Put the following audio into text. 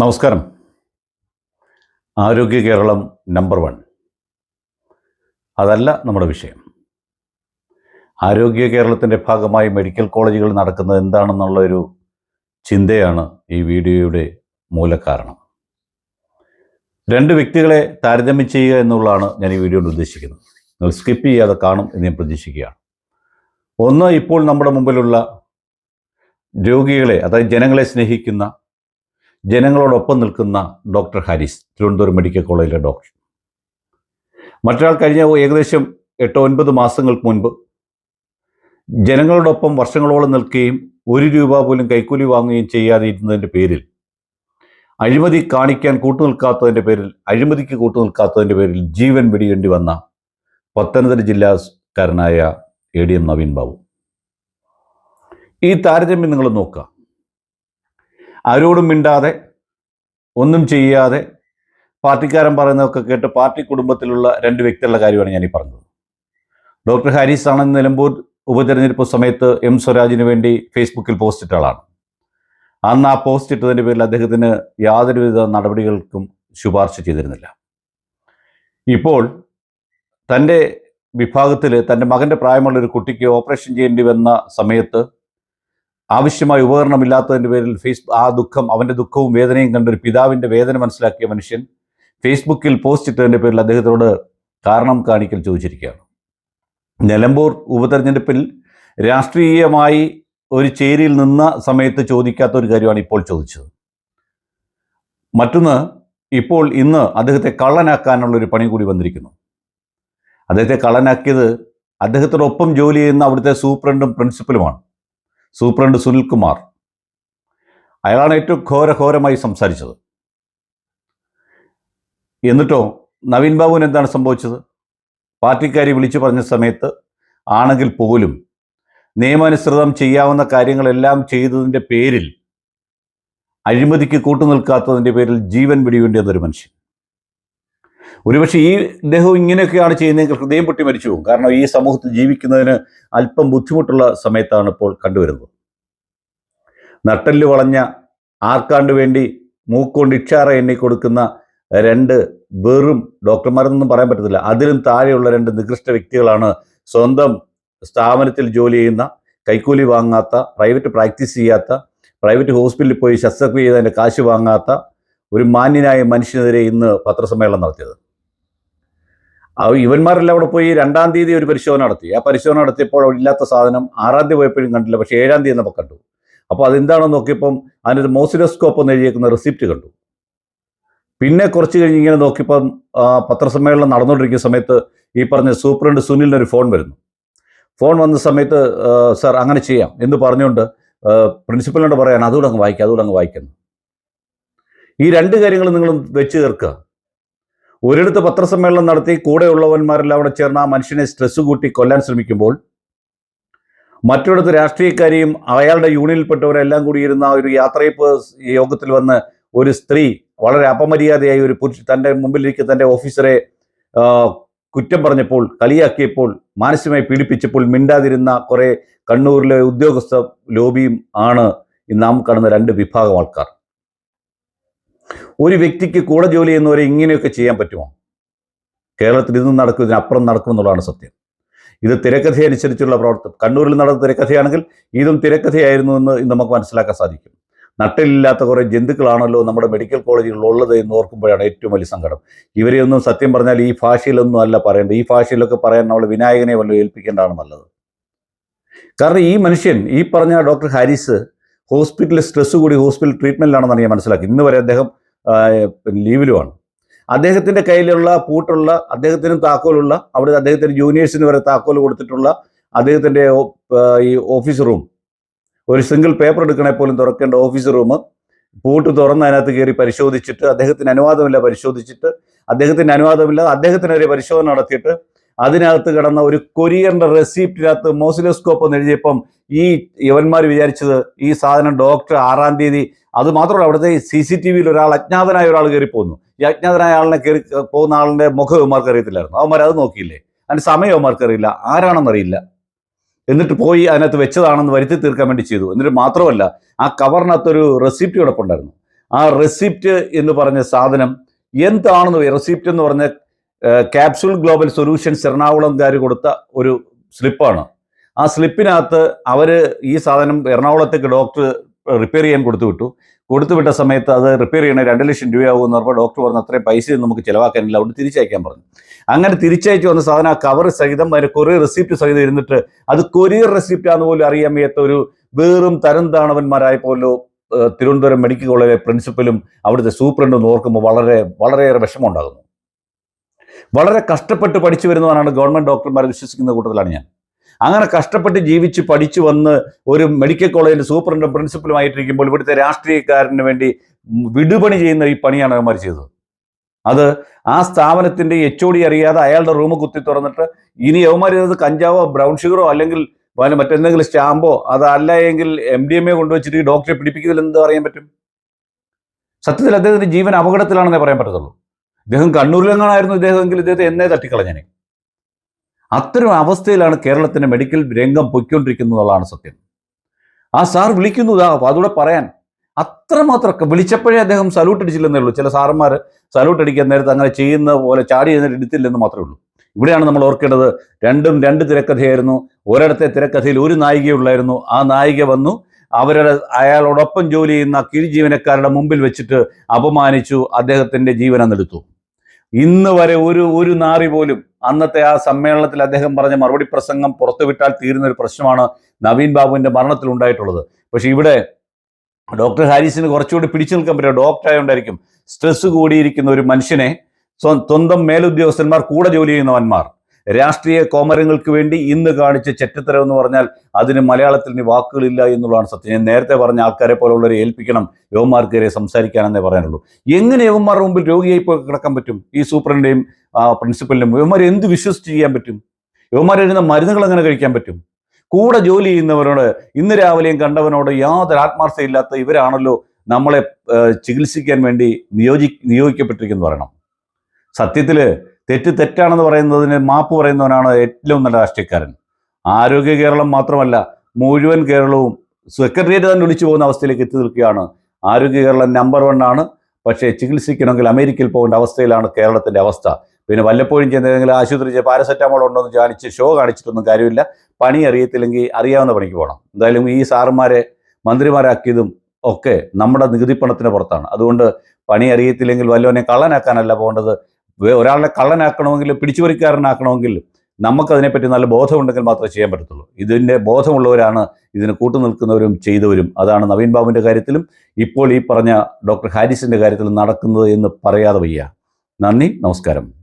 നമസ്കാരം. ആരോഗ്യ Keralam number one. അതല്ല നമ്മുടെ വിഷയം. ആരോഗ്യ കേരളത്തിന്റെ ഭാഗമായി മെഡിക്കൽ കോളേജുകൾ നടക്കുന്നത് എന്താണെന്നുള്ള ഒരു ചിന്തയാണ് ഈ വീഡിയോയുടെ മൂലകാരണം. രണ്ട് വ്യക്തികളെ താരതമ്യം ചെയ്യുക എന്നുള്ളതാണ് ഞാൻ ഈ വീഡിയോ കൊണ്ട് ഉദ്ദേശിക്കുന്നത്. നിങ്ങൾ സ്കിപ്പ് ചെയ്യാതെ കാണും എന്ന് ഞാൻ പ്രതീക്ഷിക്കുകയാണ്. ഒന്ന് ഇപ്പോൾ നമ്മുടെ മുമ്പിലുള്ള രോഗികളെ അതായത് ജനങ്ങളെ സ്നേഹിക്കുന്ന ജനങ്ങളോടൊപ്പം നിൽക്കുന്ന ഡോക്ടർ ഹാരിസ് തിരുവനന്തപുരം മെഡിക്കൽ കോളേജിലെ ഡോക്ടർ. മറ്റൊരാൾ കഴിഞ്ഞ ഏകദേശം എട്ടോ ഒൻപത് മാസങ്ങൾക്ക് മുൻപ് ജനങ്ങളോടൊപ്പം വർഷങ്ങളോളം നിൽക്കുകയും ഒരു രൂപ പോലും കൈക്കൂലി വാങ്ങുകയും ചെയ്യാതെ ഇരുന്നതിന്റെ പേരിൽ അഴിമതി കാണിക്കാൻ കൂട്ടുനിൽക്കാത്തതിന്റെ പേരിൽ അഴിമതിക്ക് കൂട്ടുനിൽക്കാത്തതിന്റെ പേരിൽ ജീവൻ വെടിയേണ്ടി വന്ന Pathanamthitta ജില്ലാക്കാരനായ A D M Naveen Babu. ഈ താരതമ്യം നിങ്ങൾ നോക്കുക. ആരോടും മിണ്ടാതെ ഒന്നും ചെയ്യാതെ പാർട്ടിക്കാരൻ പറയുന്നതൊക്കെ കേട്ട് പാർട്ടി കുടുംബത്തിലുള്ള രണ്ട് വ്യക്തികളുടെ കാര്യമാണ് ഞാൻ ഈ പറഞ്ഞത്. ഡോക്ടർ ഹാരിസ് ആണ് നിലമ്പൂർ ഉപതെരഞ്ഞെടുപ്പ് സമയത്ത് എം സ്വരാജിന് വേണ്ടി ഫേസ്ബുക്കിൽ പോസ്റ്റ് ഇട്ട ആളാണ്. അന്ന് ആ പോസ്റ്റ് ഇട്ടതിന്റെ പേരിൽ അദ്ദേഹത്തിന് യാതൊരുവിധ നടപടികൾക്കും ശുപാർശ ചെയ്തിരുന്നില്ല. ഇപ്പോൾ തന്റെ വിഭാഗത്തിൽ തന്റെ മകന്റെ പ്രായമുള്ള ഒരു കുട്ടിക്ക് ഓപ്പറേഷൻ ചെയ്യേണ്ടി വന്ന സമയത്ത് ആവശ്യമായ ഉപകരണമില്ലാത്തതിന്റെ പേരിൽ ഫേസ് ആ ദുഃഖം അവന്റെ ദുഃഖവും വേദനയും കണ്ടൊരു പിതാവിന്റെ വേദന മനസ്സിലാക്കിയ മനുഷ്യൻ ഫേസ്ബുക്കിൽ പോസ്റ്റ് ഇട്ടതിന്റെ പേരിൽ അദ്ദേഹത്തോട് കാരണം കാണിക്കൽ ചോദിച്ചിരിക്കുകയാണ്. നിലമ്പൂർ ഉപതെരഞ്ഞെടുപ്പിൽ രാഷ്ട്രീയമായി ഒരു ചേരിയിൽ നിന്ന സമയത്ത് ചോദിക്കാത്ത ഒരു കാര്യമാണ് ഇപ്പോൾ ചോദിച്ചത്. മറ്റൊന്ന് ഇപ്പോൾ ഇന്ന് അദ്ദേഹത്തെ കള്ളനാക്കാനുള്ള ഒരു പണി കൂടി വന്നിരിക്കുന്നു. അദ്ദേഹത്തെ കള്ളനാക്കിയത് അദ്ദേഹത്തോടൊപ്പം ജോലി ചെയ്യുന്ന അവിടുത്തെ സൂപ്രണ്ടും പ്രിൻസിപ്പലുമാണ്. സൂപ്രണ്ട് സുനിൽകുമാർ. അയാളാണ് ഏറ്റവും ഘോരഘോരമായി സംസാരിച്ചത്. എന്നിട്ടോ നവീൻ ബാബുവിന് എന്താണ് സംഭവിച്ചത്? പാർട്ടിക്കാരി വിളിച്ചു പറഞ്ഞ സമയത്ത് ആണെങ്കിൽ പോലും നിയമാനുസൃതം ചെയ്യാവുന്ന കാര്യങ്ങളെല്ലാം ചെയ്തതിന്റെ പേരിൽ അഴിമതിക്ക് കൂട്ടുനിൽക്കാത്തതിന്റെ പേരിൽ ജീവൻ വെടിവേണ്ടി മനുഷ്യൻ. ഒരുപക്ഷെ ഈ ഇദ്ദേഹം ഇങ്ങനെയൊക്കെയാണ് ചെയ്യുന്നതെങ്കിൽ ഹൃദയം പൊട്ടി മരിച്ചു പോകും. കാരണം ഈ സമൂഹത്തിൽ ജീവിക്കുന്നതിന് അല്പം ബുദ്ധിമുട്ടുള്ള സമയത്താണ് ഇപ്പോൾ കണ്ടുവരുന്നത്. നട്ടൽ വളഞ്ഞ ആർക്കാണ്ട് വേണ്ടി മൂക്കൊണ്ട് ഇക്ഷാറ എണ്ണി കൊടുക്കുന്ന രണ്ട് വെറും ഡോക്ടർമാരെന്നൊന്നും പറയാൻ പറ്റത്തില്ല. അതിലും താഴെയുള്ള രണ്ട് നികൃഷ്ട വ്യക്തികളാണ് സ്വന്തം സ്ഥാപനത്തിൽ ജോലി ചെയ്യുന്ന കൈക്കൂലി വാങ്ങാത്ത പ്രൈവറ്റ് പ്രാക്ടീസ് ചെയ്യാത്ത പ്രൈവറ്റ് ഹോസ്പിറ്റലിൽ പോയി ശസ്ത്രക്രിയ ചെയ്തതിന്റെ കാശ് വാങ്ങാത്ത ഒരു മാന്യനായ മനുഷ്യനെതിരെ ഇന്ന് പത്രസമ്മേളനം നടത്തിയത്. ഇവന്മാരെല്ലാം അവിടെ പോയി രണ്ടാം തീയതി ഒരു പരിശോധന നടത്തി. ആ പരിശോധന നടത്തിയപ്പോൾ അവിടെ ഇല്ലാത്ത സാധനം ആറാം തീയതി പോയപ്പോഴും കണ്ടില്ല പക്ഷേ ഏഴാം തീയതി നമ്മൾ കണ്ടു. അപ്പോൾ അതെന്താണെന്ന് നോക്കിയപ്പം അതിനൊരു മോസിലോസ്കോപ്പ് എന്ന് എഴുതിയേക്കുന്ന റെസിപ്റ്റ് കണ്ടു. പിന്നെ കുറച്ച് കഴിഞ്ഞ് ഇങ്ങനെ നോക്കിയപ്പം പത്രസമ്മേളനം നടന്നുകൊണ്ടിരിക്കുന്ന സമയത്ത് ഈ പറഞ്ഞ സൂപ്രണ്ട് സുനിലിനൊരു ഫോൺ വരുന്നു. ഫോൺ വന്ന സമയത്ത് സാർ അങ്ങനെ ചെയ്യാം. എന്ന് പറഞ്ഞുകൊണ്ട് പ്രിൻസിപ്പലിനോട് പറയാൻ അതുകൂടെ അങ്ങ് വായിക്കാം അതുകൂടെ അങ്ങ് വായിക്കുന്നു ഈ രണ്ട് കാര്യങ്ങൾ നിങ്ങൾ വെച്ച് തീർക്കുക. ഒരിടത്ത് പത്രസമ്മേളനം നടത്തി കൂടെയുള്ളവന്മാരെല്ലാം അവിടെ ചേർന്ന് ആ മനുഷ്യനെ സ്ട്രെസ് കൂട്ടി കൊല്ലാൻ ശ്രമിക്കുമ്പോൾ മറ്റൊരിടത്ത് രാഷ്ട്രീയക്കാരെയും അയാളുടെ യൂണിയനിൽപ്പെട്ടവരെല്ലാം കൂടി ഇരുന്ന ഒരു യാത്രയപ്പ് യോഗത്തിൽ വന്ന് ഒരു സ്ത്രീ വളരെ അപമര്യാദയായി ഒരു പുരുഷ തന്റെ മുമ്പിലിരിക്കുന്ന തന്റെ ഓഫീസറെ കുറ്റം പറഞ്ഞപ്പോൾ കളിയാക്കിയപ്പോൾ മാനസികമായി പീഡിപ്പിച്ചപ്പോൾ മിണ്ടാതിരുന്ന കുറേ കണ്ണൂരിലെ ഉദ്യോഗസ്ഥ ലോബിയും ആണ് നാം കാണുന്ന രണ്ട് വിഭാഗം ആൾക്കാർ. ഒരു വ്യക്തിക്ക് കൂടെ ജോലി ചെയ്യുന്നവരെ ഇങ്ങനെയൊക്കെ ചെയ്യാൻ പറ്റുമോ? കേരളത്തിൽ ഇതും നടക്കും ഇതിനപ്പുറം നടക്കും എന്നുള്ളതാണ് സത്യം. ഇത് തിരക്കഥ അനുസരിച്ചുള്ള പ്രവർത്തനം കണ്ണൂരിൽ നടന്ന തിരക്കഥയാണെങ്കിൽ ഇതും തിരക്കഥയായിരുന്നു എന്ന് നമുക്ക് മനസ്സിലാക്കാൻ സാധിക്കും. നട്ടിലില്ലാത്ത കുറേ ജന്തുക്കളാണല്ലോ നമ്മുടെ മെഡിക്കൽ കോളേജുകളിൽ ഉള്ളത് എന്ന് ഓർക്കുമ്പോഴാണ് ഏറ്റവും വലിയ സങ്കടം. ഇവരെയൊന്നും സത്യം പറഞ്ഞാൽ ഈ ഭാഷയിലൊന്നും അല്ല പറയേണ്ടത്. ഈ ഭാഷയിലൊക്കെ പറയാൻ നമ്മൾ വിനായകനെ വല്ലതും ഏൽപ്പിക്കേണ്ടതാണ് നല്ലത്. കാരണം ഈ മനുഷ്യൻ ഈ പറഞ്ഞ ഡോക്ടർ ഹാരിസ് ഹോസ്പിറ്റലിൽ സ്ട്രെസ് കൂടി ഹോസ്പിറ്റൽ ട്രീറ്റ്മെന്റിലാണെന്നാണ് ഞാൻ മനസ്സിലാക്കി. ഇന്ന് വരെ അദ്ദേഹം ലീവിലുമാണ്. അദ്ദേഹത്തിന്റെ കയ്യിലുള്ള പൂട്ടുള്ള അദ്ദേഹത്തിന് താക്കോലുള്ള അവിടെ അദ്ദേഹത്തിന്റെ ജൂനിയേഴ്സിന് വരെ താക്കോൽ കൊടുത്തിട്ടുള്ള അദ്ദേഹത്തിന്റെ ഈ ഓഫീസ് റൂം. ഒരു സിംഗിൾ പേപ്പർ എടുക്കണേ പോലും തുറക്കേണ്ട ഓഫീസ് റൂം. പൂട്ട് തുറന്ന് അതിനകത്ത് കയറി പരിശോധിച്ചിട്ട് അദ്ദേഹത്തിന് അനുവാദമില്ല പരിശോധിച്ചിട്ട് അദ്ദേഹത്തിന് അനുവാദമില്ല അദ്ദേഹത്തിനെതിരെ പരിശോധന നടത്തിയിട്ട് അതിനകത്ത് കിടന്ന ഒരു കൊരിയറിന്റെ റെസിപ്റ്റിനകത്ത് മോസിലോസ്കോപ്പ് എന്ന് എഴുതിയപ്പം ഈ യവന്മാർ വിചാരിച്ചത് ഈ സാധനം ഡോക്ടർ ആറാം തീയതി അത് മാത്രമല്ല അവിടുത്തെ സി സി ടി വിയിൽ ഒരാൾ അജ്ഞാതനായ ഒരാൾ കയറി പോകുന്നു ഈ അജ്ഞാതനായ ആളിനെ കയറി പോകുന്ന ആളിന്റെ മുഖം ഇവന്മാർക്ക് അറിയത്തില്ലായിരുന്നു. അവന്മാർ അത് നോക്കിയില്ലേ? അതിന്റെ സമയം അവന്മാർക്ക് അറിയില്ല. ആരാണെന്നറിയില്ല എന്നിട്ട് പോയി അതിനകത്ത് വെച്ചതാണെന്ന് വരുത്തി തീർക്കാൻ വേണ്ടി ചെയ്തു. എന്നിട്ട് മാത്രമല്ല ആ കവറിനകത്തൊരു റെസിപ്റ്റ് കിടപ്പുണ്ടായിരുന്നു ആ റെസിപ്റ്റ് എന്ന് പറഞ്ഞ സാധനം എന്താണെന്ന് റെസിപ്റ്റ് എന്ന് പറഞ്ഞ ക്യാപ്സൂൾ ഗ്ലോബൽ സൊല്യൂഷൻസ് എറണാകുളംകാർ കൊടുത്ത ഒരു സ്ലിപ്പാണ്. ആ സ്ലിപ്പിനകത്ത് അവർ ഈ സാധനം എറണാകുളത്തേക്ക് ഡോക്ടർ റിപ്പയർ ചെയ്യാൻ കൊടുത്തു വിട്ടു. കൊടുത്തു വിട്ട സമയത്ത് അത് റിപ്പയർ ചെയ്യണ രണ്ട് ലക്ഷം രൂപയാകുമെന്ന് പറഞ്ഞപ്പോൾ ഡോക്ടർ പറഞ്ഞു അത്രയും പൈസ നമുക്ക് ചിലവാക്കാനില്ല. അവിടെ തിരിച്ചയക്കാൻ പറഞ്ഞു. അങ്ങനെ തിരിച്ചയച്ചു വന്ന സാധനം ആ കവർ സഹിതം അതിന് കൊറിയർ റെസിപ്റ്റ് സഹിതം ഇരുന്നിട്ട് അത് കൊറിയർ റെസിപ്റ്റ് ആണെന്ന് പോലും അറിയാൻ വയ്യാത്ത ഒരു വേറും തരം താണവന്മാരായ പോലോ തിരുവനന്തപുരം മെഡിക്കൽ കോളേജിലെ പ്രിൻസിപ്പലും അവിടുത്തെ സൂപ്രണ്ടും ഓർക്കുമ്പോൾ വളരെ വളരെയേറെ വിഷമമുണ്ടാകുന്നു വളരെ കഷ്ടപ്പെട്ട് പഠിച്ചു വരുന്നവരാണ് ഗവൺമെന്റ് ഡോക്ടർമാർ വിശ്വസിക്കുന്ന കൂട്ടത്തിലാണ് ഞാൻ. അങ്ങനെ കഷ്ടപ്പെട്ട് ജീവിച്ച് പഠിച്ചു വന്ന് ഒരു മെഡിക്കൽ കോളേജിൽ സൂപ്രണ്ടും പ്രിൻസിപ്പലുമായിട്ടിരിക്കുമ്പോൾ ഇവിടുത്തെ രാഷ്ട്രീയക്കാരന് വേണ്ടി വിടുപണി ചെയ്യുന്ന ഈ പണിയാണ് അവന്മാർ ചെയ്തത്. അത് ആ സ്ഥാപനത്തിന്റെ എച്ച് ഒ ഡി അറിയാതെ അയാളുടെ റൂം കുത്തി തുറന്നിട്ട് ഇനി യവന്മാർ ചെയ്തത് കഞ്ചാവോ ബ്രൗൺ ഷുഗറോ അല്ലെങ്കിൽ മറ്റെന്തെങ്കിലും സ്റ്റാമ്പോ അതല്ല എങ്കിൽ എം ഡി എം എ കൊണ്ടുവച്ചിട്ട് ഡോക്ടറെ പിടിപ്പിക്കുന്നതിൽ എന്ത് പറയാൻ പറ്റും? സത്യത്തിൽ അദ്ദേഹത്തിന്റെ ജീവൻ അപകടത്തിലാണെന്നേ പറയാൻ പറ്റത്തുള്ളൂ. ഇദ്ദേഹം കണ്ണൂരിലെങ്ങാനായിരുന്നു ഇദ്ദേഹമെങ്കിൽ ഇദ്ദേഹത്തെ എന്നെ തട്ടിക്കളഞ്ഞനെ. അത്തരം അവസ്ഥയിലാണ് കേരളത്തിന്റെ മെഡിക്കൽ രംഗം പൊയ്ക്കൊണ്ടിരിക്കുന്നതാണ് സത്യം. ആ സാർ വിളിക്കുന്നു ഇതാ അതുകൂടെ പറയാൻ. അത്രമാത്രം വിളിച്ചപ്പോഴേ അദ്ദേഹം സല്യൂട്ട് അടിച്ചില്ലെന്നേ ഉള്ളൂ. ചില സാറന്മാർ സല്യൂട്ട് അടിക്കാൻ നേരത്ത് അങ്ങനെ ചെയ്യുന്ന പോലെ ചാടി എന്നിട്ട് എടുത്തില്ലെന്ന് മാത്രമേ ഉള്ളൂ. ഇവിടെയാണ് നമ്മൾ ഓർക്കേണ്ടത്. രണ്ടും രണ്ട് തിരക്കഥയായിരുന്നു. ഒരിടത്തെ തിരക്കഥയിൽ ഒരു നായികയുള്ളായിരുന്നു ആ നായിക വന്നു. അവരുടെ അയാളോടൊപ്പം ജോലി ചെയ്യുന്ന കീഴ് ജീവനക്കാരുടെ മുമ്പിൽ വെച്ചിട്ട് അപമാനിച്ചു. അദ്ദേഹത്തിന്റെ ജീവനെന്നെടുത്തു ഇന്ന് വരെ ഒരു ഒരു നാറി പോലും അന്നത്തെ ആ സമ്മേളനത്തിൽ അദ്ദേഹം പറഞ്ഞ മറുപടി പ്രസംഗം പുറത്തുവിട്ടാൽ തീരുന്ന ഒരു പ്രശ്നമാണ് നവീൻ ബാബുവിന്റെ മരണത്തിൽ ഉണ്ടായിട്ടുള്ളത്. പക്ഷെ ഇവിടെ ഡോക്ടർ ഹാരിസിന് കുറച്ചുകൂടി പിടിച്ചു നിൽക്കാൻ പറ്റും ഡോക്ടർ ആയതുകൊണ്ടായിരിക്കും സ്ട്രെസ് കൂടിയിരിക്കുന്ന ഒരു മനുഷ്യനെ സ്വ- സ്വന്തം മേലുദ്യോഗസ്ഥന്മാർ കൂടെ ജോലി ചെയ്യുന്നവന്മാർ. രാഷ്ട്രീയ കോമരങ്ങൾക്ക് വേണ്ടി ഇന്ന് കാണിച്ച ചെറ്റത്തരം എന്ന് പറഞ്ഞാൽ അതിന് മലയാളത്തിൽ ഇനി വാക്കുകളില്ല എന്നുള്ളതാണ് സത്യം. ഞാൻ നേരത്തെ പറഞ്ഞ ആൾക്കാരെ പോലുള്ളവരെ ഏൽപ്പിക്കണം യുവന്മാർക്കെതിരെ സംസാരിക്കാനെന്നേ പറയാനുള്ളൂ. എങ്ങനെ യുവന്മാരുടെ മുമ്പിൽ രോഗിയായി പോയി കിടക്കാൻ പറ്റും? ഈ സൂപ്രണ്ടിന്റെയും പ്രിൻസിപ്പലിനും യുവന്മാരെ എന്ത് വിശ്വസിച്ച് ചെയ്യാൻ പറ്റും? യുവന്മാർ എഴുതുന്ന മരുന്നുകൾ എങ്ങനെ കഴിക്കാൻ പറ്റും? കൂടെ ജോലി ചെയ്യുന്നവരോട് ഇന്ന് രാവിലെയും കണ്ടവനോട് യാതൊരു ആത്മാർത്ഥയില്ലാത്ത ഇവരാണല്ലോ നമ്മളെ ചികിത്സിക്കാൻ വേണ്ടി നിയോജി നിയോഗിക്കപ്പെട്ടിരിക്കുന്നു പറയണം. സത്യത്തിൽ തെറ്റ് തെറ്റാണെന്ന് പറയുന്നതിന് മാപ്പ് പറയുന്നവനാണ് ഏറ്റവും നല്ല രാഷ്ട്രീയക്കാരൻ. ആരോഗ്യ കേരളം മാത്രമല്ല മുഴുവൻ കേരളവും സെക്രട്ടേറിയറ്റ് തന്നെ ഒളിച്ചു പോകുന്ന അവസ്ഥയിലേക്ക് എത്തി നിൽക്കുകയാണ്. ആരോഗ്യ കേരളം നമ്പർ വൺ ആണ്. പക്ഷേ ചികിത്സിക്കണമെങ്കിൽ അമേരിക്കയിൽ പോകേണ്ട അവസ്ഥയിലാണ് കേരളത്തിന്റെ അവസ്ഥ. പിന്നെ വല്ലപ്പോഴും ചെന്ന് ഏതെങ്കിലും ആശുപത്രി പാരസെറ്റാമോൾ ഉണ്ടോ എന്ന് കാണിച്ച് ഷോ കാണിച്ചിട്ടൊന്നും കാര്യമില്ല. പണി അറിയത്തില്ലെങ്കിൽ അറിയാവുന്ന പണിക്ക് പോകണം. എന്തായാലും ഈ സാറുമാരെ മന്ത്രിമാരാക്കിയതും ഒക്കെ നമ്മുടെ നികുതിപ്പണത്തിന് പുറത്താണ്. അതുകൊണ്ട് പണി അറിയത്തില്ലെങ്കിൽ വല്ലവനെ കള്ളനാക്കാനല്ല പോകേണ്ടത്. ഒരാളെ കള്ളനാക്കണമെങ്കിൽ പിടിച്ചുപറിക്കാരനാക്കണമെങ്കിൽ നമുക്കതിനെപ്പറ്റി നല്ല ബോധമുണ്ടെങ്കിൽ മാത്രമേ ചെയ്യാൻ പറ്റത്തുള്ളൂ. ഇതിന്റെ ബോധമുള്ളവരാണ് ഇതിന് കൂട്ടുനിൽക്കുന്നവരും ചെയ്തവരും. അതാണ് നവീൻ ബാബുവിന്റെ കാര്യത്തിലും ഇപ്പോൾ ഈ പറഞ്ഞ ഡോക്ടർ ഹാരിസിന്റെ കാര്യത്തിലും നടക്കുന്നത് എന്ന് പറയാതെ വയ്യ. നന്ദി നമസ്കാരം.